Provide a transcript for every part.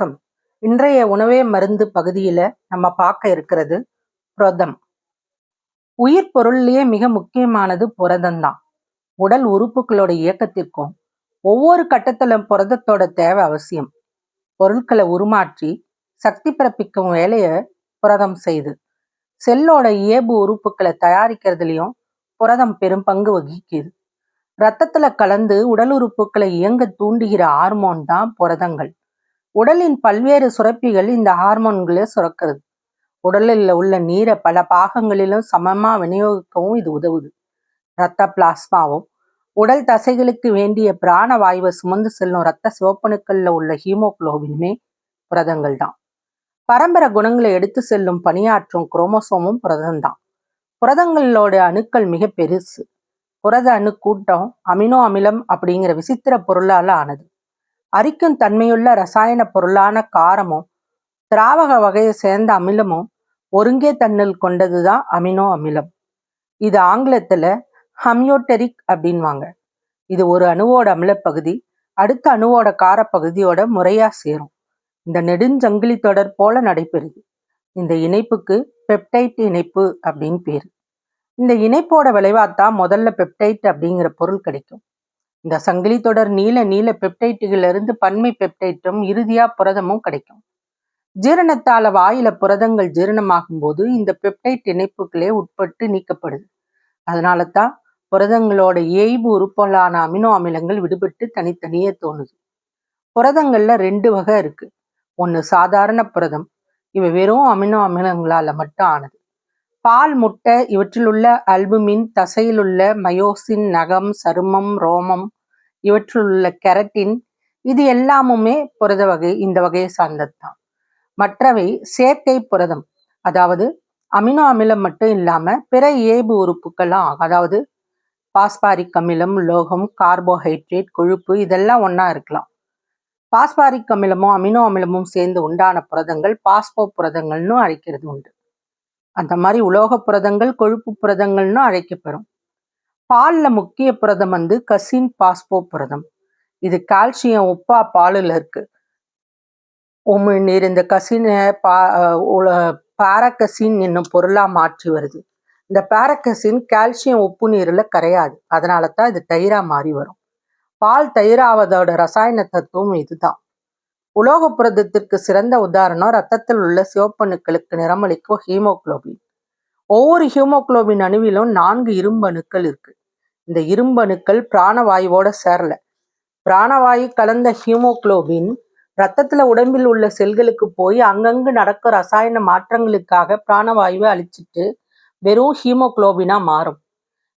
வணக்கம். இன்றைய உணவே மருந்து பகுதியில நம்ம பார்க்க இருக்கிறது புரதம். உயிர் பொருள்லேயே மிக முக்கியமானது புரதம் தான் உடல் உறுப்புகளோட இயக்கத்திற்கும் ஒவ்வொரு கட்டத்துல புரதத்தோட தேவை அவசியம். பொருட்களை உருமாற்றி சக்தி பிறப்பிக்கும் வேலையை புரதம் செய்து செல்லோட இயல்பு உறுப்புகளை தயாரிக்கிறதுலயும் புரதம் பெரும் பங்கு வகிக்குது. ரத்தத்துல கலந்து உடல் உறுப்புகளை இயங்க தூண்டுகிற ஹார்மோன் தான் புரதங்கள். உடலின் பல்வேறு சுரப்பிகள் இந்த ஹார்மோன்களை சுரக்கிறது. உடலில் உள்ள நீரை பல பாகங்களிலும் சமமா விநியோகிக்கவும் இது உதவுது. இரத்த பிளாஸ்மாவும் உடல் தசைகளுக்கு வேண்டிய பிராண வாயுவை சுமந்து செல்லும் இரத்த சிவப்பணுக்கள்ல உள்ள ஹீமோகுளோபினுமே புரதங்கள் தான். பரம்பரை குணங்களை எடுத்து செல்லும் பணியாற்றும் குரோமோசோமும் புரதம்தான். புரதங்களோட அணுக்கள் மிக பெருசு. புரத அணு கூட்டம் அமினோ அமிலம் அப்படிங்கிற விசித்திர பொருளால ஆனது. அரிக்கும் தன்மையுள்ள ரசாயன பொருளான காரமும் திராவக வகையை சேர்ந்த அமிலமும் ஒருங்கே தன்னல் கொண்டதுதான் அமினோ அமிலம். இது ஆங்கிலத்துல ஹமியோட்டெரிக் அப்படின்வாங்க இது ஒரு அணுவோட அமிலப்பகுதி அடுத்த அணுவோட காரப்பகுதியோட முறையா சேரும். இந்த நெடுஞ்சங்கிலி தொடர் போல நடைபெறுது. இந்த இணைப்புக்கு பெப்டைட் இணைப்பு அப்படின்னு பேரு. இந்த இணைப்போட விளைவாத்தான் முதல்ல பெப்டைட் அப்படிங்கிற பொருள் கிடைக்கும். இந்த சங்கிலி தொடர் நீல நீல பெப்டைட்டுகள் இருந்து பன்மை பெப்டைட்டும் இறுதியா புரதமும் கிடைக்கும். ஜீரணத்தால வாயில புரதங்கள் ஜீரணமாகும் போது இந்த பெப்டைட் இணைப்புகளே உட்பட்டு நீக்கப்படுது. அதனால தான் புரதங்களோட ஏய்வு உறுப்பலான அமினோ அமிலங்கள் விடுபட்டு தனித்தனியே தோணுது. புரதங்கள்ல ரெண்டு வகை இருக்கு. ஒன்று சாதாரண புரதம் இவை வெறும் அமினோ அமிலங்களால மட்டும் ஆனது. பால் முட்டை இவற்றிலுள்ள அல்புமின் தசையிலுள்ள மயோசின் நகம் சருமம் ரோமம் இவற்றிலுள்ள கெரட்டின் இது எல்லாமுமே புரத வகை இந்த வகையை சார்ந்தது தான் மற்றவை செயற்கை புரதம் அதாவது அமினோ அமிலம் மட்டும் இல்லாம பிற இயல்பு உறுப்புக்கள்லாம் அதாவது பாஸ்பாரிக் அமிலம் லோகம் கார்போஹைட்ரேட் கொழுப்பு இதெல்லாம் ஒன்றா இருக்கலாம். பாஸ்பாரிக் அமிலமும் அமினோ அமிலமும் சேர்ந்து உண்டான புரதங்கள் பாஸ்போ புரதங்கள்னு அழைக்கிறது உண்டு. அந்த மாதிரி உலோக புரதங்கள் கொழுப்பு புரதங்கள்னு அழைக்கப்பெறும். பாலில் முக்கிய புரதம் வந்து கசின் பாஸ்போ புரதம். இது கால்சியம் உப்பா பாலில் இருக்கு. உமிழ்நீர் இந்த கசினை பா பாரக்கசின் என்னும் பொருளா மாற்றி வருது. இந்த பாரக்கசின் கால்சியம் உப்பு நீரில் கரையாது. அதனால தான் இது தயிரா மாறி வரும். பால் தயிராவதோட ரசாயன தத்துவம் இதுதான். உலோக புரதத்திற்கு சிறந்த உதாரணம் ரத்தத்தில் உள்ள சிவப்பணுக்களுக்கு நிறமளிக்கும் ஹீமோக்ளோபின். ஒவ்வொரு ஹீமோக்ளோபின் அணுவிலும் நான்கு இரும்பு அணுக்கள் இருக்கு. இந்த இரும்பு அணுக்கள் பிராணவாயுவோட சேரல. பிராணவாயு கலந்த ஹீமோக்ளோபின் ரத்தத்துல உடம்பில் உள்ள செல்களுக்கு போய் அங்கங்கு நடக்கும் ரசாயன மாற்றங்களுக்காக பிராணவாயுவை அழிச்சிட்டு வெறும் ஹீமோக்ளோபினா மாறும்.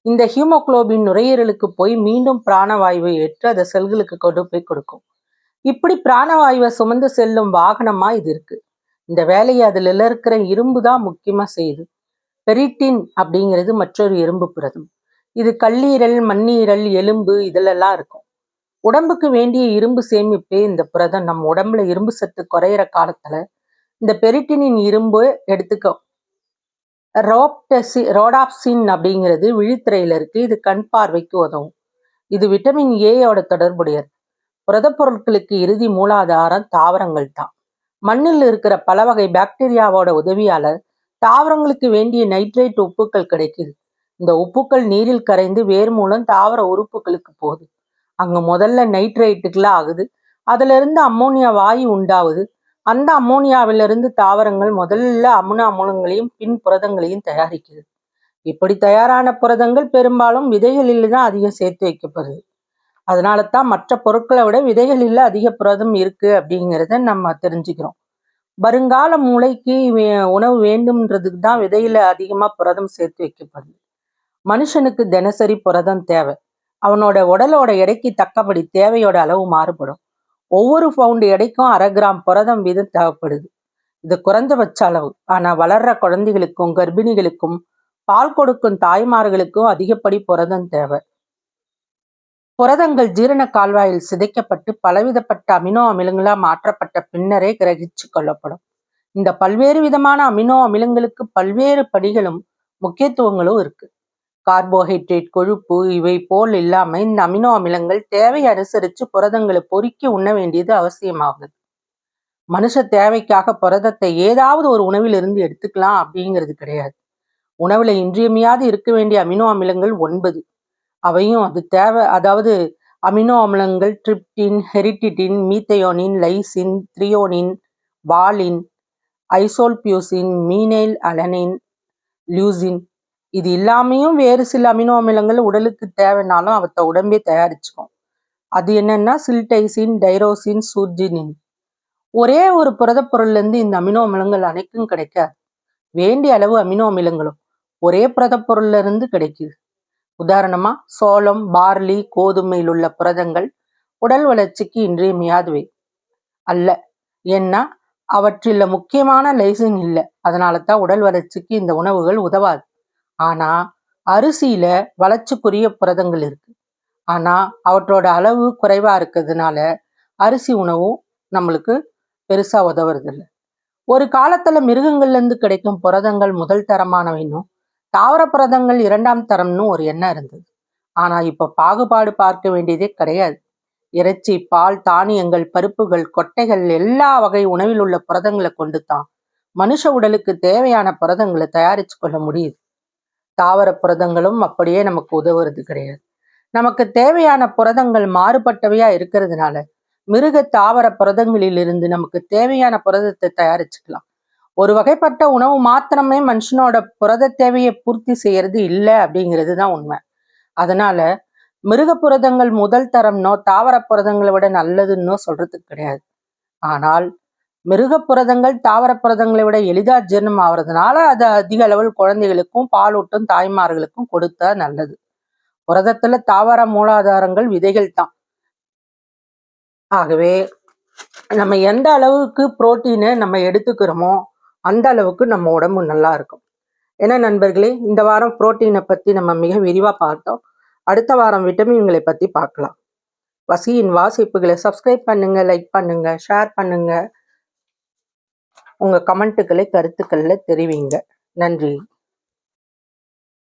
இந்த ஹீமோக்ளோபின் நுரையீரலுக்கு போய் மீண்டும் பிராணவாயுவை ஏற்று அதை செல்களுக்கு கொண்டு போய் கொடுக்கும். இப்படி பிராணவாயுவை சுமந்து செல்லும் வாகனமா இது இருக்கு. இந்த வேலையை அதுல இருக்கிற இரும்பு தான் முக்கியமா செய்யுது. பெரிட்டின் அப்படிங்கிறது மற்றொரு இரும்பு புரதம். இது கல்லீரல் மண்ணீரல் எலும்பு இதிலெல்லாம் இருக்கும். உடம்புக்கு வேண்டிய இரும்பு சேமிப்பே இந்த புரதம். நம்ம உடம்புல இரும்பு சத்து குறையிற காலத்துல இந்த பெரிட்டினின் இரும்பு எடுத்துக்கோ. ரோப்டசி ரோடாப்சின் அப்படிங்கிறது விழித்திரையில இருக்கு. இது கண் பார்வைக்கு உதவும். இது விட்டமின் ஏயோட தொடர்புடையது. புரதப் பொருட்களுக்கு இறுதி மூலாதாரம் தாவரங்கள் தான். மண்ணில் இருக்கிற பல வகை பாக்டீரியாவோட உதவியால தாவரங்களுக்கு வேண்டிய நைட்ரேட் உப்புக்கள் கிடைக்குது. இந்த உப்புக்கள் நீரில் கரைந்து வேர் மூலம் தாவர உறுப்புகளுக்கு போகுது. அங்க முதல்ல நைட்ரேட்டுக்கெல்லாம் ஆகுது. அதுல இருந்து அம்மோனியா வாயு உண்டாகுது அந்த அம்மோனியாவிலிருந்து தாவரங்கள் முதல்ல அமுன அமுலங்களையும் பின் புரதங்களையும் தயாரிக்குது. இப்படி தயாரான புரதங்கள் பெரும்பாலும் விதைகளில் தான் அதிகம் சேர்த்து வைக்கப்படுது. அதனால தான் மற்ற பொருட்களை விட விதைகளில் அதிக புரதம் இருக்கு அப்படிங்கிறத நம்ம தெரிஞ்சுக்கிறோம். வருங்கால மூளைக்கு உணவு வேண்டும்ன்றதுக்கு தான் விதையில அதிகமா புரதம் சேர்த்து வைக்கப்படுது. மனுஷனுக்கு தினசரி புரதம் தேவை. அவனோட உடலோட எடைக்கு தக்கபடி தேவையோட அளவு மாறுபடும். ஒவ்வொரு பவுண்டு எடைக்கும் அரை கிராம் புரதம் வீதம் தேவைப்படுது. இது குறைந்தபட்ச அளவு. ஆனா வளர்ற குழந்தைகளுக்கும் கர்ப்பிணிகளுக்கும் பால் கொடுக்கும் தாய்மார்களுக்கும் அதிகப்படி புரதம் தேவை. புரதங்கள் ஜீரண கால்வாயில் சிதைக்கப்பட்டு பலவிதப்பட்ட அமினோ அமிலங்களாக மாற்றப்பட்ட பின்னரே கிரகிச்சு கொள்ளப்படும். இந்த பல்வேறு விதமான அமினோ அமிலங்களுக்கு பல்வேறு படிகளும் முக்கியத்துவங்களும் இருக்கு. கார்போஹைட்ரேட் கொழுப்பு இவை போல் இல்லாம இந்த அமினோ அமிலங்கள் தேவை அனுசரித்து புரதங்களை பொறுக்கி உண்ண வேண்டியது அவசியமாகுது. மனுஷ தேவைக்காக புரதத்தை ஏதாவது ஒரு உணவிலிருந்து எடுத்துக்கலாம் அப்படிங்கிறது கிடையாது. உணவுல இன்றியமையாது இருக்க வேண்டிய அமினோ அமிலங்கள் ஒன்பது. அவையும் அது தேவை. அதாவது அமினோ அமிலங்கள் tryptophan histidine methionine lysine threonine valine isoleucine phenylalanine leucine. இது இல்லாமையும் வேறு சில அமினோ அமிலங்கள் உடலுக்கு தேவைனாலும் அவற்றை உடம்பே தயாரிச்சுக்கும். அது என்னன்னா சில்டைசின் டைரோசின் சூர்ஜினின். ஒரே ஒரு புரதப் பொருள்லேருந்து இந்த அமினோ அமிலங்கள் அனைத்தும் கிடைக்காது. வேண்டிய அளவு அமினோ அமிலங்களும் ஒரே புரத பொருள்லேருந்து கிடைக்குது. உதாரணமா சோளம் பார்லி கோதுமையில் உள்ள புரதங்கள் உடல் வளர்ச்சிக்கு இன்றியமையாதவை அல்ல. ஏன்னா அவற்றில் முக்கியமான லைசின் இல்லை. அதனால தான் உடல் வளர்ச்சிக்கு இந்த உணவுகள் உதவாது. ஆனா அரிசியில வளர்ச்சிக்குரிய புரதங்கள் இருக்கு. ஆனா அவற்றோட அளவு குறைவா இருக்கிறதுனால அரிசி உணவும் நம்மளுக்கு பெருசா உதவுறதில்ல. ஒரு காலத்துல மிருகங்கள்ல இருந்து கிடைக்கும் புரதங்கள் முதல் தரமானவைன்னும் தாவர புரதங்கள் இரண்டாம் தரம்னு ஒரு எண்ணம் இருந்தது. ஆனா இப்போ பாகுபாடு பார்க்க வேண்டியதே கிடையாது. இறைச்சி பால் தானியங்கள் பருப்புகள் கொட்டைகள் எல்லா வகை உணவில் உள்ள புரதங்களை கொண்டு தான் மனுஷ உடலுக்கு தேவையான புரதங்களை தயாரிச்சு கொள்ள முடியுது. தாவர புரதங்களும் அப்படியே நமக்கு உதவுறது கிடையாது. நமக்கு தேவையான புரதங்கள் மாறுபட்டவையா இருக்கிறதுனால மிருக தாவர புரதங்களிலிருந்து நமக்கு தேவையான புரதத்தை தயாரிச்சுக்கலாம். ஒரு வகைப்பட்ட உணவு மாத்திரமே மனுஷனோட புரத தேவையை பூர்த்தி செய்யறது இல்லை அப்படிங்கிறது தான் உண்மை. அதனால மிருக புரதங்கள் முதல் தரம்னோ தாவர புரதங்களை விட நல்லதுன்னோ சொல்றதுக்கு கிடையாது. ஆனால் மிருக புரதங்கள் தாவர புரதங்களை விட எளிதா ஜீர்ணம் ஆகுறதுனால அது அதிக அளவில் குழந்தைகளுக்கும் பாலூட்டும் தாய்மார்களுக்கும் கொடுத்தா நல்லது. புரதத்துல தாவர மூலாதாரங்கள் விதைகள் தான். ஆகவே நம்ம எந்த அளவுக்கு புரோட்டீனை நம்ம எடுத்துக்கிறோமோ அந்த அளவுக்கு நம்ம உடம்பு நல்லா இருக்கும். ஏன்னா நண்பர்களே இந்த வாரம் புரோட்டீனை பற்றி நம்ம மிக விரிவாக பார்த்தோம். அடுத்த வாரம் விட்டமின்களை பற்றி பார்க்கலாம். வசியின் வாசிப்புகளை சப்ஸ்கிரைப் பண்ணுங்க லைக் பண்ணுங்க ஷேர் பண்ணுங்க. உங்கள் கமெண்ட்டுகளை கருத்துக்களில் தெரிவிங்க. நன்றி.